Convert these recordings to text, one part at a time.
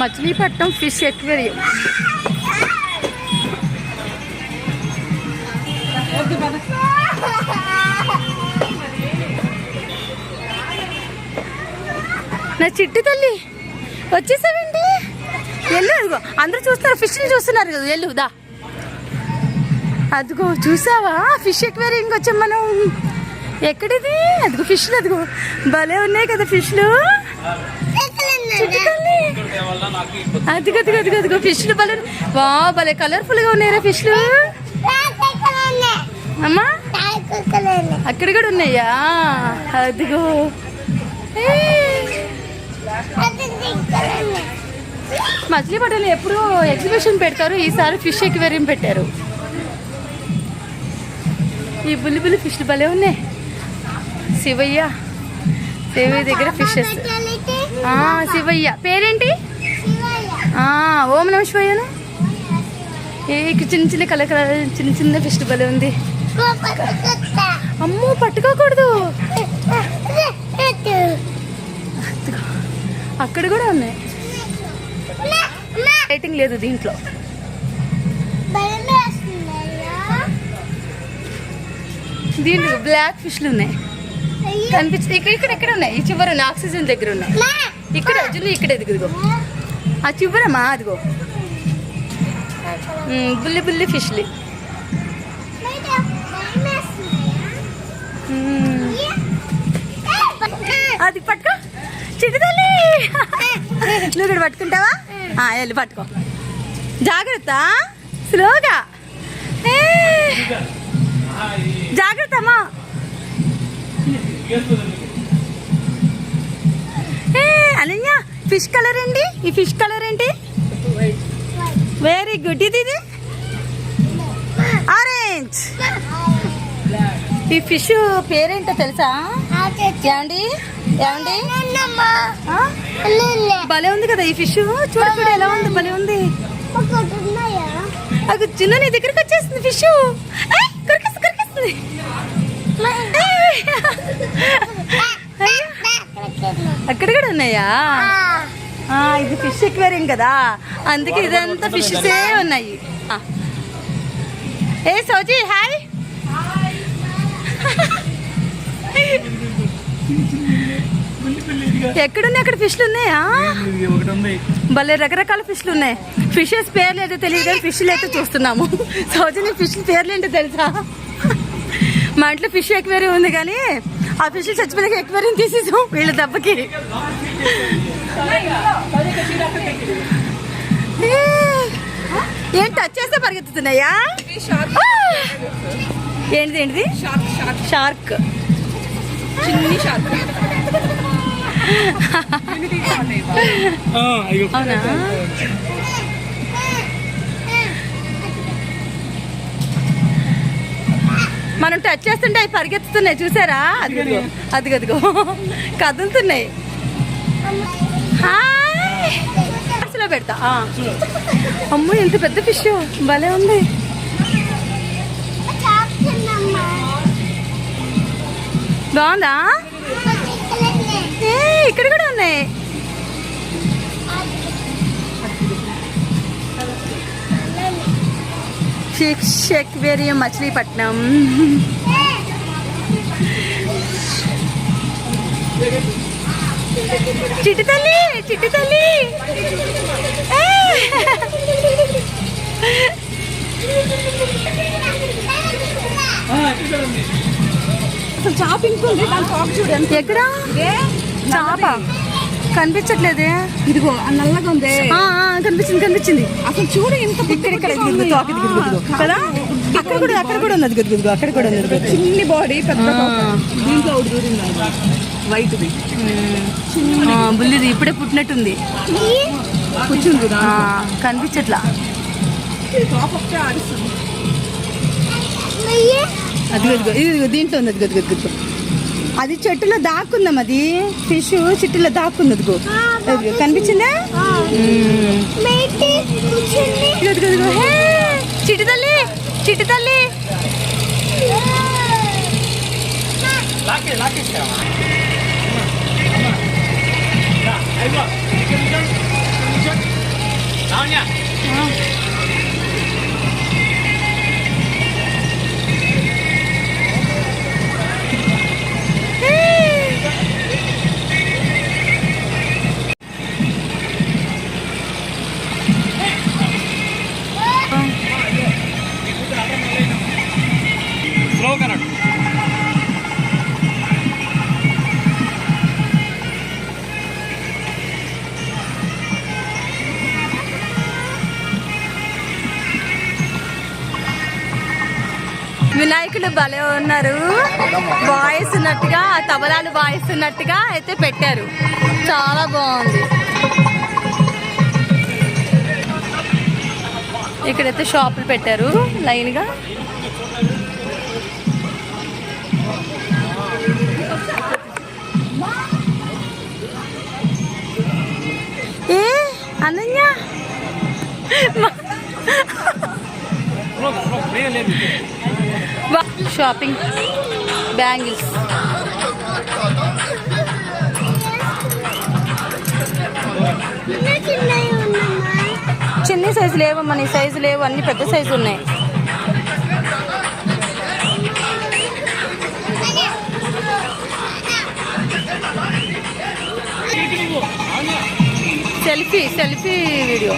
Machilipatnam fish aquarium. నా చిట్టి తల్లి వచ్చేసావేంటి? వెళ్ళు అదిగో అందరూ చూస్తారు ఫిష్ని చూస్తున్నారు కదా వెళ్ళు దా. అదిగో చూసావా? ఫిష్ ఎక్వేరియంకి వచ్చాం మనం. ఎక్కడిది? అదిగో ఫిష్లు అదిగో. భలే ఉన్నాయి కదా ఫిష్లు. చిట్టి తల్లి అదిగో అదిగో అదిగో అదిగో ఫిష్లు భలే వా భలే కలర్ఫుల్గా ఉన్నాయిరా ఫిష్లు. అమ్మా అక్కడ కూడా ఉన్నాయా? అదిగో. ఏ. మచిలీపట్నంలో ఎప్పుడు ఎగ్జిబిషన్ పెడతారు ఈసారి ఫిష్ ఎక్వేరియం పెట్టారు. ఈ బుల్లి బుల్లి ఫిష్లు భలే ఉన్నాయి. శివయ్య శివయ్య దగ్గర ఫిషెస్ శివయ్య. పేరేంటి? ఓం నమ శివయ్యను ఏ చిన్న చిన్న కలర్ కలర్ చిన్న చిన్న ఫెస్టివల్ ఉంది. అమ్మో పట్టుకోకూడదు. అక్కడ కూడా ఉన్నాయి. లైటింగ్ లేదు దీంట్లో. దీంట్లో బ్లాక్ ఫిష్లు ఉన్నాయి. కనిపించింది ఇక్కడ ఇక్కడ ఎక్కడ ఉన్నాయి. చివరి ఆక్సిజన్ దగ్గర ఉన్నాయి. ఇక్కడ జున్ను ఇక్కడ ఎదుగుదిగో. ఆ చివరమ్మా అదిగో. బుల్లి బుల్లి ఫిష్లు. అది పట్టుకో. చిట్టి తల్లి. నువ్వు ఇక్కడ పట్టుకుంటావా? ఆ, వెళ్ళి పట్టుకో. జాగ్రత్త. స్లోగా. జాగ్రత్త అమ్మా. ఏ, అనన్య. ఫిష్ కలర్ అండి ఈ ఫిష్ కలర్ ఏంటి? వెరీ గుడ్ ఇది ఇది? ఆరెంజ్ ఈ ఫిష్ పేరేంటో తెలుసా? ఏమండి? ఏమండి? భలే ఉంది కదా ఈ ఫిష్. చూడకుండా ఎలా ఉంది? భలే ఉంది. అది చిన్న నీ దగ్గరికి వచ్చేస్తుంది ఫిష్. కొరికేస్తుంది కొరికేస్తుంది. అక్కడ కూడా ఉన్నాయా? ఇది ఫిష్ ఎక్వేరియం కదా. అందుకే ఇదంతా ఫిషెసే ఉన్నాయి. ఏ సౌజీ హాయ్. ఎక్కడున్నాయి అక్కడ ఫిష్లు ఉన్నాయా? భలే రకరకాల ఫిష్లు ఉన్నాయి. ఫిషెస్ పేర్లు ఏదో తెలియదు కానీ ఫిష్లు అయితే చూస్తున్నాము. సౌజన్య ఫిష్ పేర్లు ఏంటో తెలుసా? మా ఇంట్లో ఫిష్ ఎక్వేరియం ఉంది కానీ ఆ ఫిష్ చచ్చిపోయినాక ఎక్వేరియం తీసేసాం. వీళ్ళ దెబ్బకి. ఏ, టచ్ చేస్తే పరిగెత్తుతున్నాయా! ఏంటిది ఏంటిది? షార్క్ చిన్ని షార్క్ అవునా? మనం టచ్ చేస్తుంటే అవి పరిగెత్తుతున్నాయి చూసారా? అదిగదిగో అదిగదిగో కదులుతున్నాయి. పెడతా. అమ్మో ఎంత పెద్ద ఫిష్ భలే ఉంది. బాగుందా? ఇక్కడ కూడా ఉన్నాయి. Fish aquarium Machilipatnam. చిట్టి తల్లి చిట్టి తల్లి! అసలు చాప్ ఇంకుంది దాని చాప్ చూడండి ఎక్కడ? చాప? కనిపించట్లేదే. ఇదిగో నల్లగా ఉంది. కనిపించింది కనిపించింది. అసలు చూడు ఎంత ఇక్కడ ఇక్కడ. కదా? అక్కడ కూడా అక్కడ కూడా ఉన్నది ఇదిగో, అక్కడ కూడా ఉన్నది. చిన్ని బాడీ పెద్ద. దీంట్లో ఒకటి దూరింది వైట్ ఆ, బుల్లిది ఇప్పుడే పుట్టినట్టుంది. కూర్చుంది కనిపించట్లా. అదిగో ఇదిగో ఇది దీంట్లో ఇదిగో, ఇదిగో. అది చెట్టులో దాక్కుందాం అది. ఫిష్ చెట్టులో దాక్కుంది అదిగో. కనిపించిందా! చిట్టి తల్లి చిట్టి తల్లి. లాకే దోకనడు వినాయకులు భలే ఉన్నారు. వాయిస్తున్నట్టుగా తబలాలు వాయిస్తున్నట్టుగా అయితే పెట్టారు. చాలా బాగుంది. ఇక్కడైతే షాపులు పెట్టారు లైన్గా. షాపింగ్ బ్యాంగిల్స్ చిన్న సైజు లేవమ్మా నీ సైజు లేవు. అన్ని పెద్ద సైజు ఉన్నాయి. Selfie selfie video.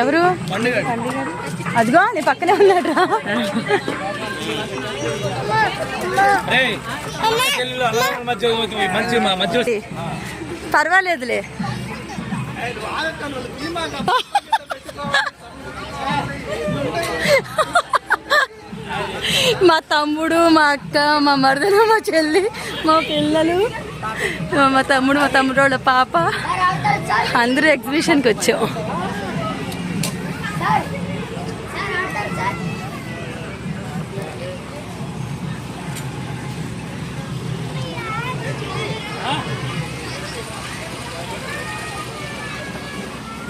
ఎవరు? అదిగో నీ పక్కనే ఉన్నాడు పర్వాలేదులే. మా తమ్ముడు మా అక్క మా మరదలు మా చెల్లి మా పిల్లలు మా తమ్ముడు మా తమ్ముడు వాళ్ళ పాప. అందరూ ఎగ్జిబిషన్కి వచ్చాం.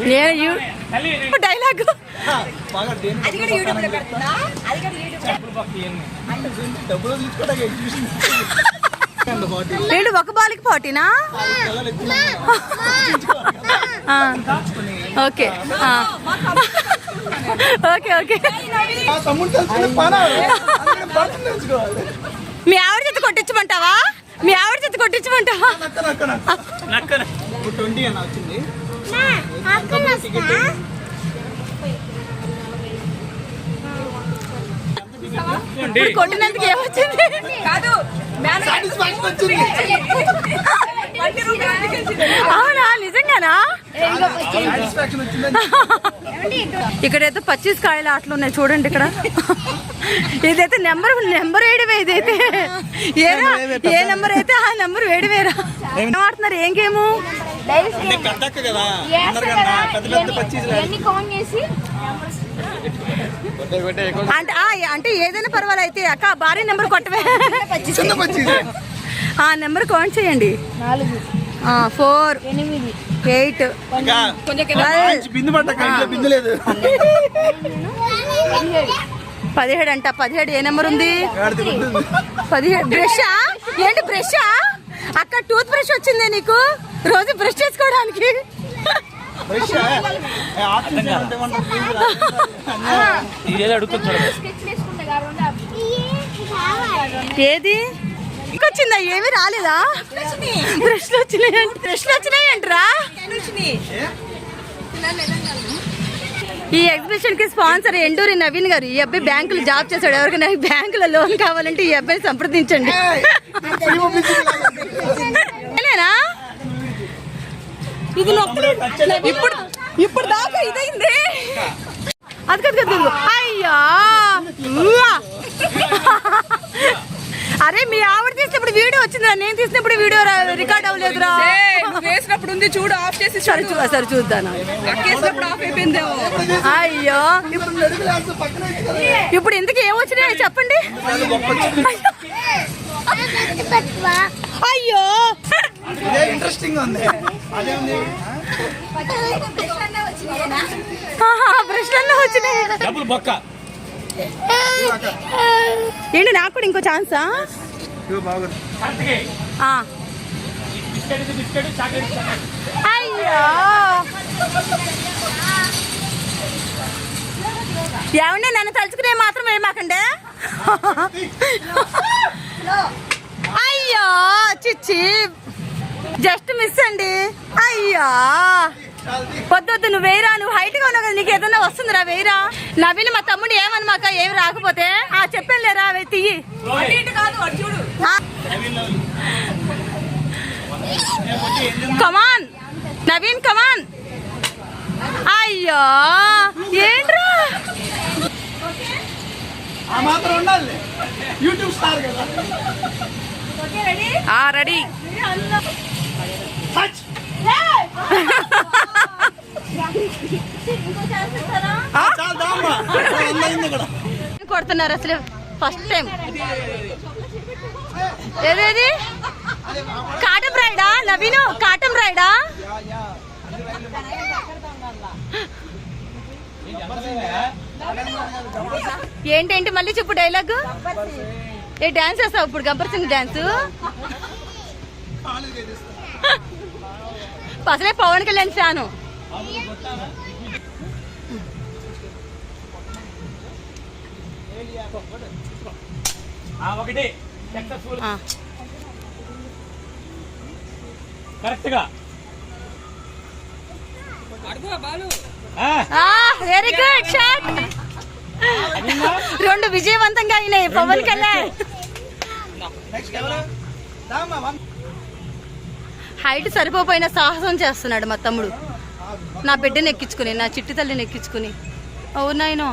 నేను యూ- డైలాగు. ఏంటి ఒక బాలికి పోటీనా ఓకే. Okay okay. మీ ఆవిడ చేత కొట్టించమంటావా? మీ ఆవిడ చేత కొట్టించమంటావా? ట్వంటీ అన్న వచ్చింది. ఇప్పుడు కొట్టినందుకు ఏమొచ్చింది? కాదు అవునా? నిజంగానా? ఇక్కడైతే పచ్చీస్ కాయలు ఆటలు ఉన్నాయి. చూడండి ఇక్కడ. ఇదైతే నెంబర్ నెంబర్ వేయడమే ఇదైతే. ఏరా ఏ నెంబర్ అయితే ఆ నెంబర్ వేయడమేరా. ఏం? ఆడుతున్నారు? ఏం గేము? కట్టక్క కదా. పెద్ద పెద్ద అంటే ఆ, అంటే ఏదైనా పర్వాలేదు అయితే అక్క భారీ నెంబర్ కొట్టవే. ఆ నెంబర్ కౌంట్ చేయండి. ఫోర్ ఎయిట్ పదిహేడు. అంట పదిహేడు ఏ నెంబర్ ఉంది. పదిహేడు. బ్రషా ఏంటి బ్రషా అక్క టూత్ బ్రష్ వచ్చిందే నీకు? రోజు బ్రష్ చేసుకోవడానికి. ఇదేదో ఏది? ఇంకొచ్చిందా? ఏమి రాలేదా? బ్రష్లు వచ్చినాయి బ్రష్లు వచ్చినాయి అంటరా? ఈ ఎగ్జిబిషన్కి స్పాన్సర్ ఎండూరి నవీన్ గారు. ఈ అబ్బాయి బ్యాంకులో జాబ్ చేశాడు. ఎవరికైనా బ్యాంకులో లోన్ కావాలంటే ఈ అబ్బాయి సంప్రదించండి? ఇది ఇప్పుడు ఇప్పుడు దాకా ఇదైంది అది కాదు కదా అయ్యా. అరే మీ ఆవిడ తీసినప్పుడు వీడియో వచ్చిందిరా నేను తీసినప్పుడు వీడియో రికార్డ్ అవ్వలేదురా వేసినప్పుడు ఉంది చూడు ఆఫ్ చేసి సరే చూ సరే చూద్దాను అక్కేసినప్పుడు ఆఫ్ అయిపోయిందేమో అయ్యో ఇప్పుడు ఎందుకు ఏమొచ్చినాయో చెప్పండి. అయ్యో ఇదే ఇంట్రెస్టింగ్ ఉంది. అదే ఉంది. ప్రశ్నల్లో వచ్చినాయి. డబ్బులు బొక్క. ఏంటి నాకు కూడా ఇంకో ఛాన్సా ఇదిగో బాగుంది. ఆ. అయ్యో. ఏమండి నన్ను తలుచుకునే మాత్రం ఏమాకండి? అయ్యో చిచ్చి. జస్ట్ మిస్ అండి. అయ్యో. వద్దొద్దు నువ్వు వేరా నువ్వు హైట్గా ఉన్నావు కదా నీకు ఏదైనా వస్తుందిరా వేయరా. నవీన్ మా తమ్ముడు ఏమన్నమాక ఏమి రాకపోతే ఆ చెప్పేలేరా అవి తీయి కమాన్ నవీన్ కమాన్ అయ్యో. ఏంట్రా? యూట్యూబ్ స్టార్ కదా. ఓకే రెడీ కొడుతున్నారు అసలు ఫస్ట్ టైం ఏదేది కాటం రైడా నవీను కాటం రైడా ఏంటేంటి మళ్ళీ చెప్పు డైలాగ్ ఏ డాన్స్ వేస్తావు ఇప్పుడు? గబ్బర్ సింగ్ డాన్స్ అసలే పవన్ కళ్యాణ్ ఫ్యాను. ఒకటి. సక్సెస్ఫుల్ ఆ. కరెక్ట్గా. వెరీ గుడ్ షాట్ రెండు విజయవంతంగా అయినాయి పవన్ కళ్యాణ్ నెక్స్ట్ ఎవరు దామ్మా వన్ హైట్ సరిపోపోయిన సాహసం చేస్తున్నాడు మా తమ్ముడు. నా బిడ్డని ఎక్కించుకుని నా చిట్టి తల్లిని ఎక్కించుకుని. అవునాయనో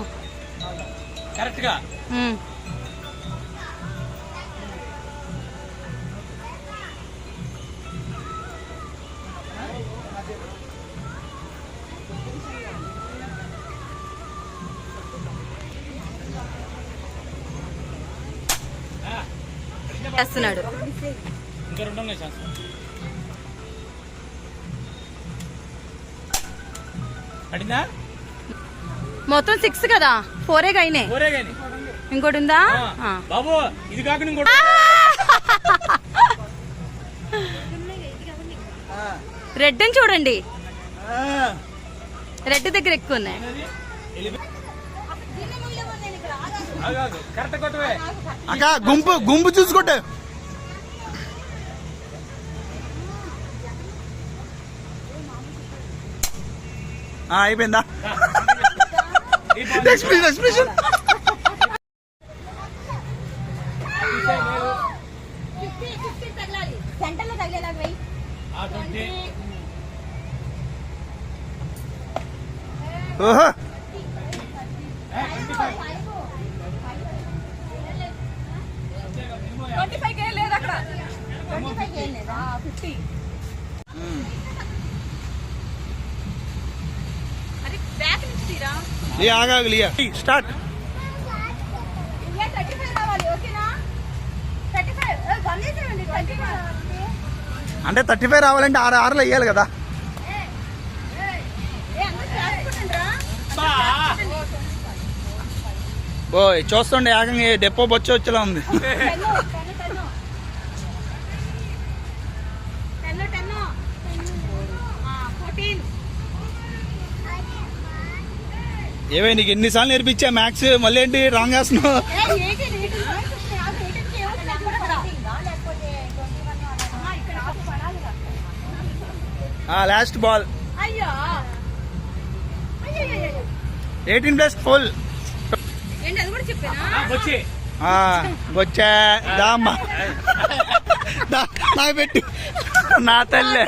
చేస్తున్నాడు. ఇంకా మొత్తం సిక్స్ కదా? ఫోరే గాని. ఇంకోటి ఉందా? ఆ. బాబు ఇది కాకుండా ఇంకోటి రెడ్ అని చూడండి. రెడ్ దగ్గర ఎక్కువ ఉన్నాయి. కరెక్ట్ కొట్టవే. అక్క గుంపు గుంపు చూసుకుంటే అయిపోయిందా? ఎక్స్ప్రెషన్ ఎక్స్ప్రెషన్ సెంటర్లో తగిలేలాగా వెయ్యి ఆ ట్వంటీ ఓహో ట్వంటీ ఫైవ్ కే లేదు అక్కడ ట్వంటీ ఫైవ్ కే లేదా ఫిఫ్టీ అది బ్యాక్ నుంచి తీరా లియా ఆగాగు లియా స్టార్ట్ ఇంకా థర్టీ ఫైవ్ రావాలి ఓకేనా థర్టీ చేసేయండి థర్టీ ఫైవ్ అంటే థర్టీ ఫైవ్ రావాలంటే ఆరు ఆరులో వేయాలి కదా. ఓయ్ చూస్తుండే ఏకంగా డెపో బొచ్చు వచ్చేలా ఉంది. ఏవే నీకు ఎన్నిసార్లు నేర్పించా మ్యాథ్స్? మళ్ళీ ఏంటి? రాంగ్ వేస్తున్నావు last ball eighteen plus full వచ్చి దామ్మా. నాకు పెట్టు. నా తల్లి.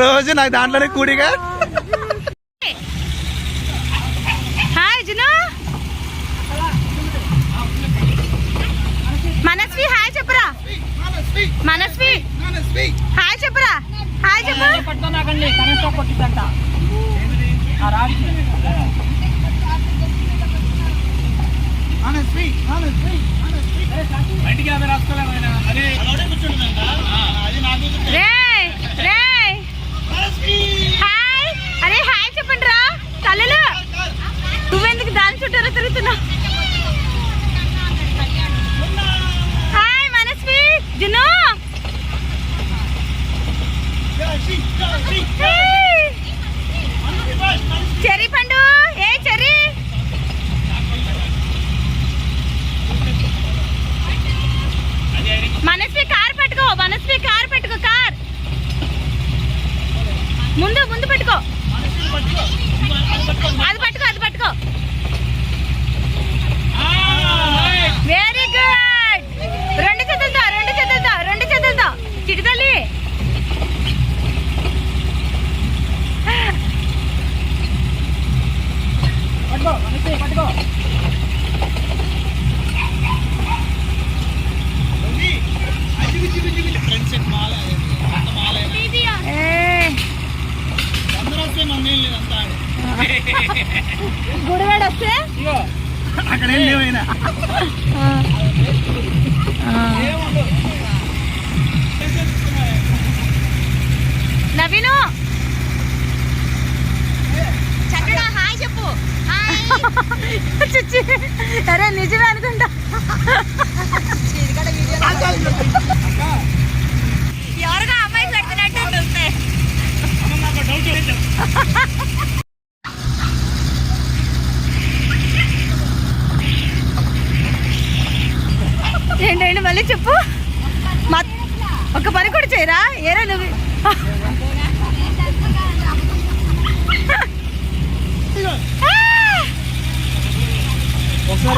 రోజు నాకు దాంట్లోనే కూడిగా హాయ్ జును మనస్వి హాయ్ చెప్పురా మనస్వి హాయ్ చెప్పురా. హాయ్ చెప్పు. ఆయన. అదే రేయ్ రేయ్ హాయ్. అరే హాయ్ చెప్పండి రా తల్లులు. నువ్వెందుకు దాని చుట్టారా తిరుగుతున్నా నవీను చక్కగా హాయ్ చెప్పు. అరే నిజమే అనుకుంటా. ఎవరిగా అమ్మాయి లేదు ఏంటండి మళ్ళీ చెప్పు. ఒక పని కూడా చేయరా? ఏరా నువ్వు?